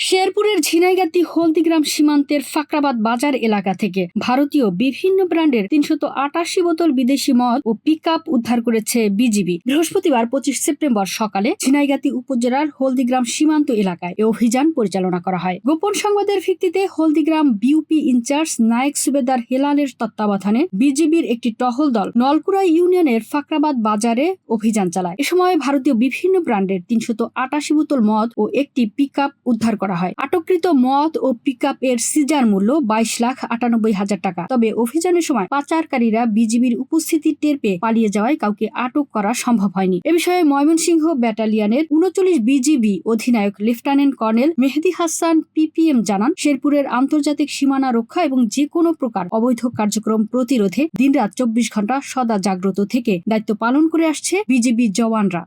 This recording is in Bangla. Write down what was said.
শেরপুরের ঝিনাইগাতি হলদিগ্রাম সীমান্তের ফাকরাবাদ বাজার এলাকা থেকে ভারতীয় বিভিন্ন ব্র্যান্ডের তিনশত আটাশি বোতল বিদেশি মদ ও পিক উদ্ধার করেছে বিজিবি। বৃহস্পতিবার পঁচিশ সেপ্টেম্বর সকালে ঝিনাইগাতি উপজেলার হলদিগ্রাম সীমান্ত এলাকায় এ অভিযান পরিচালনা করা হয়। গোপন সংবাদের ভিত্তিতে হলদিগ্রাম বিউপি ইনচার্জ নায়েক সুবেদার হেলালের তত্ত্বাবধানে বিজিবির একটি টহল দল নলকুড়া ইউনিয়নের ফাকরাবাদ বাজারে অভিযান চালায়। এ সময় ভারতীয় বিভিন্ন ব্র্যান্ডের তিনশত আটাশি বোতল মদ ও একটি পিক উদ্ধার করা হয়। আটককৃত মদ ও পিক এর সিজার মূল্য বাইশ লাখ আটানব্বই হাজার টাকা। তবে অভিযানের সময় পাচারকারীরা বিজিবির উপস্থিতি টের পেয়ে পালিয়ে যাওয়ায় কাউকে আটক করা সম্ভব হয়নি। এ বিষয়ে ময়মনসিংহ ব্যাটালিয়নের উনচল্লিশ বিজিবি অধিনায়ক lieutenant colonel Mehedi Hasan PPM জানান, শেরপুরের আন্তর্জাতিক সীমানা রক্ষা এবং যে কোনো প্রকার অবৈধ কার্যক্রম প্রতিরোধে দিনরাত চব্বিশ ঘণ্টা সদা জাগ্রত থেকে দায়িত্ব পালন করে আসছে বিজিবি জওয়ানরা।